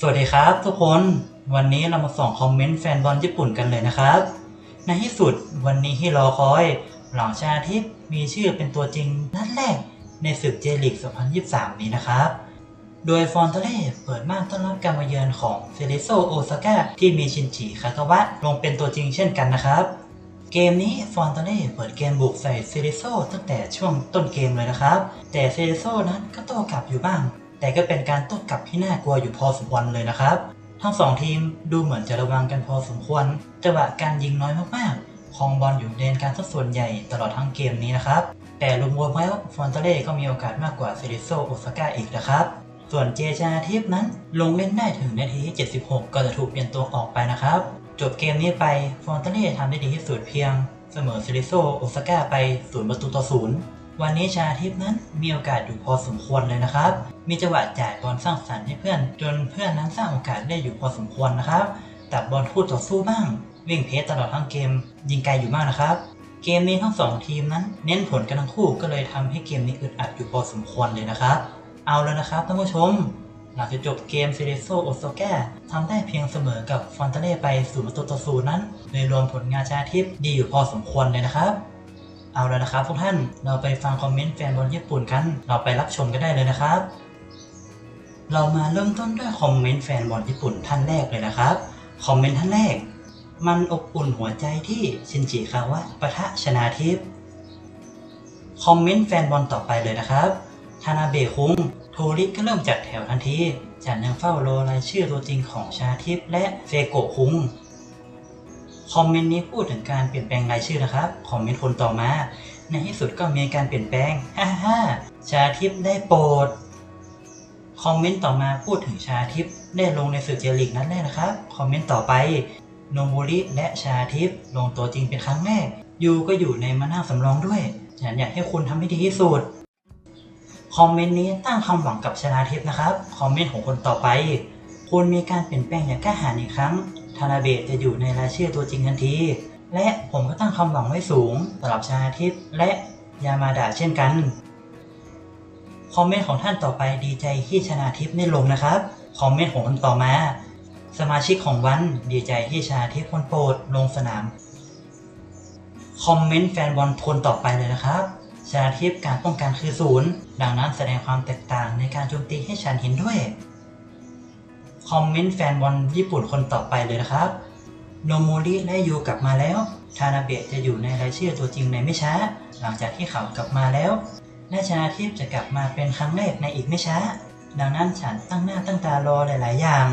สวัสดีครับทุกคนวันนี้เรามาส่องคอมเมนต์แฟนบอลญี่ปุ่นกันเลยนะครับ ในที่สุดวันนี้ที่รอคอยหลังชาทิพย์มีชื่อเป็นตัวจริงนัดแรกในศึกเจลิก 2023 นี้นะครับ โดยฟอนเตเล่เปิดม่านต้อนรับการมาเยือนของเซเลโซโอซาก้าที่มีชินจิคากาวะลงเป็นตัวจริงเช่นกันนะครับ เกมนี้ฟอนเตเล่เปิดเกมบุกใส่เซเลโซตั้งแต่ช่วงต้นเกมเลยนะครับ แต่เซเลโซนั้นก็โต้กลับอยู่บ้าง แต่ก็เป็นการโต้กลับที่น่ากลัวอยู่พอสมควรเลยนะครับ ทั้งสองทีมดูเหมือนจะระวังกันพอสมควรจังหวะการยิงน้อยมากๆคองบอลอยู่เลนการสักส่วนใหญ่ตลอดทั้งเกมนี้นะครับ แต่รวมๆแล้วฟอนเตเล่ก็มีโอกาสมากกว่าเซริโซโอซาก้าอีกนะครับ ส่วนเจชาทิพนั้นลงเล่นได้ถึงนาทีที่ 76 ก็จะถูกเปลี่ยนตัวออกไปนะครับ จบเกมนี้ไปฟอนเตเล่ทำได้ดีที่สุดเพียงเสมอเซริโซโอซาก้าไป0ประตูต่อศูนย์ วันนี้ชาทิพนั้นมีโอกาสอยู่พอสมควรเลยนะครับ มีจังหวะจ่ายบอลสร้างสรรค์ให้เพื่อน จนเพื่อนนั้นสร้างโอกาสได้อยู่พอสมควรนะครับตัดบอลคู่ต่อสู้บ้าง วิ่งเพสตลอดทั้งเกม ยิงไกลอยู่มากนะครับ เกมนี้ทั้งสองทีมนั้น เน้นผลกันทั้งคู่ก็เลยทำให้เกมนี้อึดอัดอยู่พอสมควรเลยนะครับ เอาแล้วนะครับท่านผู้ชม หลังจากจบเกมเซเรโซโอโซแกทำได้เพียงเสมอกับฟอนเตเล่ไป0ประตูต่อศูนย์นั้นโดยรวมผลงานชาทิพดีอยู่พอสมควรเลยนะครับ เอาแล้วนะครับทุกท่านเราไปฟังคอมเมนต์แฟนบอลญี่ปุ่นกัน เราไปรับชมกันได้เลยนะครับ เรามาเริ่มต้นด้วยคอมเมนต์แฟนบอลญี่ปุ่นท่านแรกเลยนะครับคอมเมนต์ท่านแรก มันอบอุ่นหัวใจที่ชินจิคาวะปะทะชนาทิพย์คอมเมนต์แฟนบอลต่อไปเลยนะครับทานาเบะคุงโทริก็เริ่มจัดแถวทันทีฉันยังเฝ้ารอรายชื่อตัวจริงของชาทิพย์และเฟโกะคุง คอมเมนต์นี้พูดถึงการเปลี่ยนแปลงรายชื่อนะครับ คอมเมนต์คนต่อมา ในที่สุดก็มีการเปลี่ยนแปลงฮ่าฮ่าชาทิพย์ได้โปรด คอมเมนต์ต่อมาพูดถึงชาทิพย์ได้ลงในศึกเจลิกนัดแรกนะครับ คอมเมนต์ต่อไปโนบุริและชาทิพย์ลงตัวจริงเป็นครั้งแรก ยูก็อยู่ในมานั่งสำรองด้วยฉันอยากให้คุณทำให้ดีที่สุด คอมเมนต์นี้ตั้งความหวังกับชาทิพย์นะครับ คอมเมนต์ของคนต่อไป คุณมีการเปลี่ยนแปลงอย่างกล้าหาญอีกครั้ง ทานาเบะจะอยู่ในรายชื่อตัวจริงทันที และผมก็ตั้งความหวังไว้สูงสำหรับชาทิพย์และยามาดะเช่นกัน คอมเมนต์ของท่านต่อไปดีใจที่ชนาทิพย์ได้ลงนะครับ คอมเมนต์ของคนต่อมา สมาชิกของวันดีใจที่ชนาทิพย์คนโปรดลงสนาม คอมเมนต์แฟนบอลคนต่อไปเลยนะครับชนาทิพย์การป้องกันคือศูนย์ดังนั้นแสดงความแตกต่างในการโจมตีให้ฉันเห็นด้วย คอมเมนต์แฟนบอลญี่ปุ่นคนต่อไปเลยนะครับโนโมริและยูกลับมาแล้ว ทานาเบะจะอยู่ในรายชื่อตัวจริงในไม่ช้า หลังจากที่เขากลับมาแล้วและชนาทิพย์จะกลับมาเป็นครั้งแรกในอีกไม่ช้า ดังนั้นฉันตั้งหน้าตั้งตารอหลาย ๆ อย่าง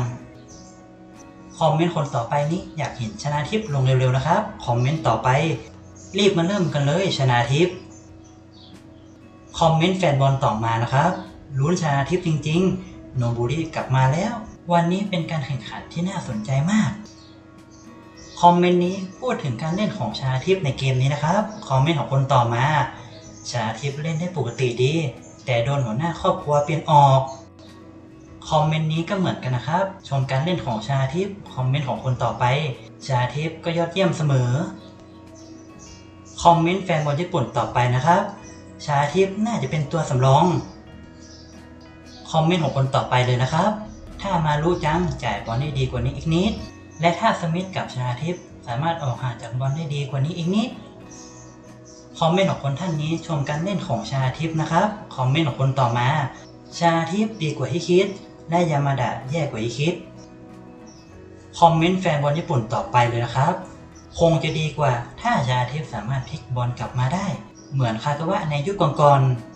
คอมเมนต์คนต่อไปนี้อยากเห็นชนาทิพย์ลงเร็ว ๆ นะครับ คอมเมนต์ต่อไป รีบมาเริ่มกันเลยชนาทิพย์คอมเมนต์แฟนบอลต่อมานะครับลุ้นชนาทิพย์จริง ๆ โนบุริกลับมาแล้ว วันนี้เป็นการแข่งขันที่น่าสนใจมาก คอมเมนต์นี้พูดถึงการเล่นของชาทิพในเกมนี้นะครับ คอมเมนต์ของคนต่อมา ชาทิพเล่นได้ปกติดี แต่โดนหัวหน้าครอบครัวเปลี่ยนออก คอมเมนต์นี้ก็เหมือนกันนะครับ ชมการเล่นของชาทิพคอมเมนต์ของคนต่อไป ชาทิพก็ยอดเยี่ยมเสมอ คอมเมนต์แฟนบอลญี่ปุ่นต่อไปนะครับ ชาทิพน่าจะเป็นตัวสำรอง คอมเมนต์ของคนต่อไปเลยนะครับ ถ้ามารู้จังจ่ายบอลได้ดีกว่านี้อีกนิด และถ้าสมิธกับชนาทิพย์สามารถออกห่างจากบอลได้ดีกว่านี้อีกนิด คอมเมนต์ของคนท่านนี้ชมการเล่นของชาทิพย์นะครับ คอมเมนต์ของคนต่อมาชาทิพย์ดีกว่าที่คิด และยามาดะแย่กว่าที่คิด คอมเมนต์แฟนบอลญี่ปุ่นต่อไปเลยนะครับ คงจะดีกว่าถ้าชาทิพย์สามารถพลิกบอลกลับมาได้ เหมือนคากาวะในยุคก่อนๆ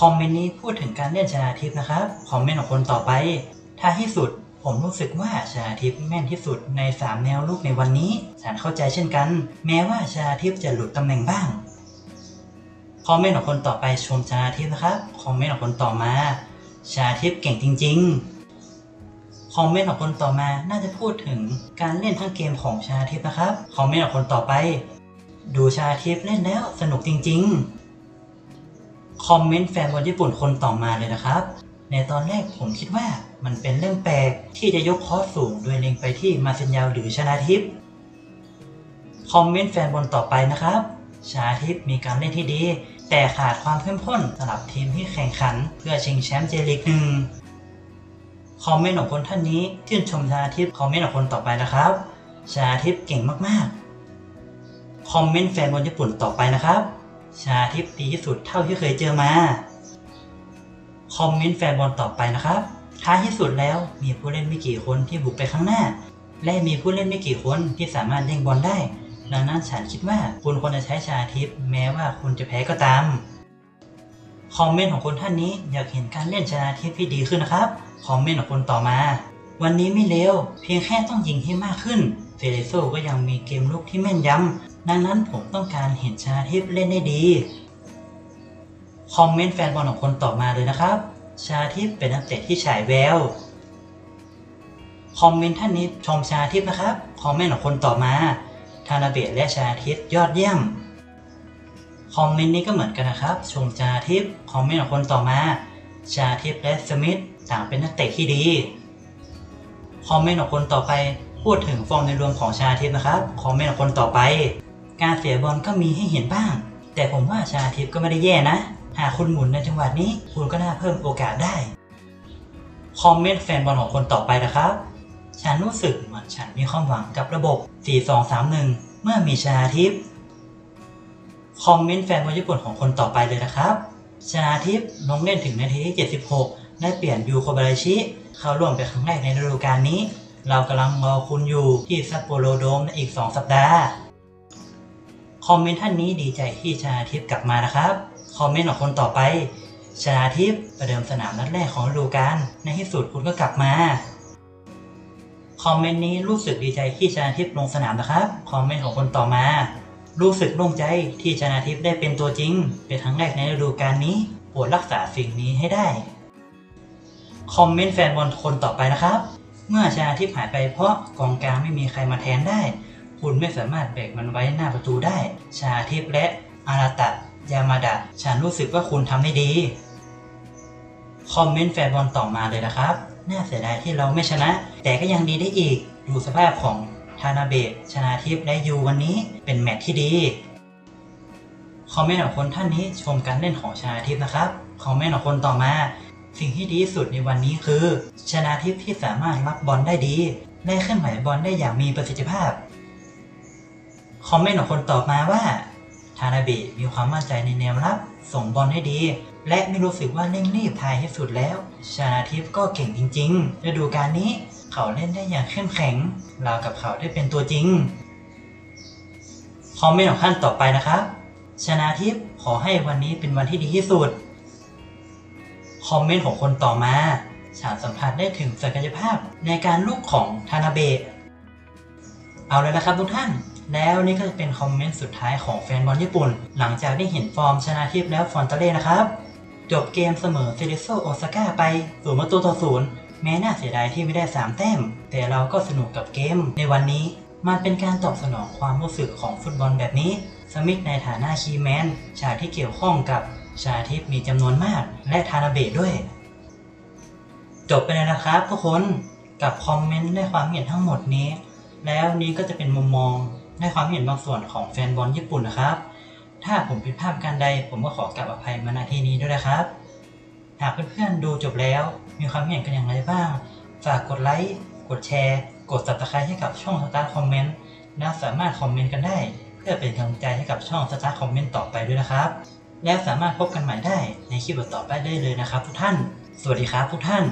คอมเมนต์นี้พูดถึงการเล่นชนาทิพย์นะครับ คอมเมนต์ของคนต่อไปท้าที่สุดผมรู้สึกว่าชนาทิพย์แม่นที่สุดใน 3 แนวลูกในวันนี้ ฉันเข้าใจเช่นกัน แม้ว่าชนาทิพย์จะหลุดตำแหน่งบ้าง คอมเมนต์ของคนต่อไปชมชนาทิพย์นะครับ คอมเมนต์ของคนต่อมา ชนาทิพย์เก่งจริง ๆ คอมเมนต์ของคนต่อมา น่าจะพูดถึงการเล่นทั้งเกมของชนาทิพย์นะครับ คอมเมนต์ของคนต่อไป ดูชาทิพย์เล่นแล้วสนุกจริง ๆ คอมเมนต์แฟนบอลญี่ปุ่นคนต่อมาเลยนะครับ ในตอนแรกผมคิดว่ามันเป็นเรื่องแปลกที่จะยกคอสสูงโดยเล็งไปที่มาเซนยาวหรือชนาทิพย์คอมเมนต์แฟนบอลต่อไปนะครับ ชาทิพย์มีการเล่นที่ดี แต่ขาดความเข้มข้นสำหรับทีมที่แข่งขัน เพื่อชิงแชมป์เจลีกหนึ่งคอมเมนต์ของคนท่านนี้ชื่นชมชาทิพย์คอมเมนต์ของคนต่อไปนะครับ ชาทิพย์เก่งมากๆ คอมเมนต์แฟนบอลญี่ปุ่นต่อไปนะครับ ชาทิพย์ดีที่สุดเท่าที่เคยเจอมา คอมเมนต์แฟนบอลต่อไปนะครับ ท้ายที่สุดแล้วมีผู้เล่นไม่กี่คนที่บุกไปข้างหน้า และมีผู้เล่นไม่กี่คนที่สามารถเล่งบอลได้ ดังนั้นฉันคิดว่าคุณควรจะใช้ชาทิพย์แม้ว่าคุณจะแพ้ก็ตาม คอมเมนต์ของคนท่านนี้อยากเห็นการเล่นชาทิพย์ที่ดีขึ้นนะครับ คอมเมนต์ของคนต่อมา วันนี้ไม่เร็วเพียงแค่ต้องยิงให้มากขึ้น เฟเรโซก็ยังมีเกมลุกที่แม่นยำดังนั้นผมต้องการเห็นชาทิพเล่นได้ดี คอมเมนต์แฟนบอลของคนต่อมาเลยนะครับ ชาทิพเป็นนักเตะที่ฉายแวว คอมเมนต์ท่านนี้ชมชาทิพนะครับ คอมเมนต์ของคนต่อมา ธานาเบะและชาทิพยอดเยี่ยม คอมเมนต์นี้ก็เหมือนกันนะครับ ชมชาทิพคอมเมนต์ของคนต่อมา ชาทิพและสมิธต่างเป็นนักเตะที่ดี คอมเมนต์ของคนต่อไป พูดถึงฟอร์มในรวมของชาทิพย์นะครับคอมเมนต์คนต่อไป การเสียบอลก็มีให้เห็นบ้าง แต่ผมว่าชาทิพย์ก็ไม่ได้แย่นะ หากคุณหมุนในจังหวะนี้ คุณก็น่าเพิ่มโอกาสได้ คอมเมนต์แฟนบอลของคนต่อไปนะครับ ฉันรู้สึกเหมือนฉันมีความหวังกับระบบ 4-2-3-1 เมื่อมีชาทิพย์คอมเมนต์แฟนบอลญี่ปุ่นของคนต่อไปเลยนะครับ ชาทิพย์ลงเล่นถึงนาทีที่ 76 ได้เปลี่ยนยูโคบาราชิ เข้าร่วมเป็นครั้งแรกในฤดูกาลนี้ เรากำลังรอคุณอยู่ที่ซัปโปโรโดมในอีก 2 สัปดาห์ คอมเมนต์ท่านนี้ดีใจที่ชนาทิพย์กลับมานะครับ คอมเมนต์ของคนต่อไป ชนาทิพย์ประเดิมสนามนัดแรกของฤดูกาลในที่สุดคุณก็กลับมา คอมเมนต์นี้รู้สึกดีใจที่ชนาทิพย์ลงสนามนะครับ คอมเมนต์ของคนต่อมา รู้สึกโล่งใจที่ชนาทิพย์ได้เป็นตัวจริง เป็นครั้งแรกในฤดูกาลนี้โปรดรักษาสิ่งนี้ให้ได้ คอมเมนต์แฟนบอลคนต่อไปนะครับ เมื่อชาทิพย์หายไปเพราะกองกลางไม่มีใครมาแทนได้ คุณไม่สามารถแบกมันไว้หน้าประตูได้ ชาทิพย์และอาราตะยามาดะฉันรู้สึกว่าคุณทำได้ดี คอมเมนต์แฟนบอลต่อมาเลยนะครับ น่าเสียดายที่เราไม่ชนะ แต่ก็ยังดีได้อีก ดูสภาพของทานาเบะชนาทิพย์และยูวันนี้เป็นแมตช์ที่ดีคอมเมนต์ของคนท่านนี้ชมการเล่นของชนาทิพย์นะครับคอมเมนต์ของคนต่อมา สิ่งที่ดีที่สุดในวันนี้คือ ชนาทิพย์ที่สามารถรับบอลได้ดี และเคลื่อนไหวบอลได้อย่างมีประสิทธิภาพ คอมเมนต์ของคนต่อมาว่า ทานาเบะมีความมั่นใจในแนวรับ ส่งบอลได้ดี และไม่รู้สึกว่าเร่งรีบทายให้สุดแล้ว ชนาทิพย์ก็เก่งจริงๆฤดูกาลนี้เขาเล่นได้อย่างเข้มแข็งราวกับเขาได้เป็นตัวจริง คอมเมนต์ของท่านต่อไปนะครับ ชนาทิพย์ขอให้วันนี้เป็นวันที่ดีที่สุด คอมเมนต์ของคนต่อมาฉันสัมผัสได้ถึงศักยภาพในการลุกของทานาเบะเอาเลยนะครับทุกท่าน แล้วนี่ก็จะเป็นคอมเมนต์สุดท้ายของแฟนบอลญี่ปุ่น หลังจากได้เห็นฟอร์มชนะทิพย์แล้วฟอนเตเล่นะครับ จบเกมเสมอเซเรโซโอซาก้าไปศูนย์ประตูต่อศูนย์แม้น่าเสียดายที่ไม่ได้ 3 แต้ม แต่เราก็สนุกกับเกม ในวันนี้มันเป็นการตอบสนองความรู้สึกของฟุตบอลแบบนี้ สมิธในฐานะคีแมนชากที่เกี่ยวข้องกับ ชาทิพย์มีจำนวนมากและทานาเบะด้วย จบไปแล้วนะครับทุกคนกับคอมเมนต์และความเห็นทั้งหมดนี้ แล้วนี้ก็จะเป็นมุมมองและความเห็นบางส่วนของแฟนบอลญี่ปุ่นนะครับ ถ้าผมผิดพลาดการใด ผมก็ขอกราบอภัยมาณที่นี้ด้วยนะครับ หากเพื่อนๆดูจบแล้ว มีความเห็นกันอย่างไรบ้าง ฝากกดไลค์กดแชร์ กด subscribe ให้กับช่องสตาร์คอมเมนต์และสามารถคอมเมนต์กันได้ เพื่อเป็นกำลังใจให้กับช่องสตาร์คอมเมนต์ต่อไปด้วยนะครับ และสามารถพบกันใหม่ได้ในคลิปต่อไปได้เลยนะครับทุกท่าน สวัสดีครับทุกท่าน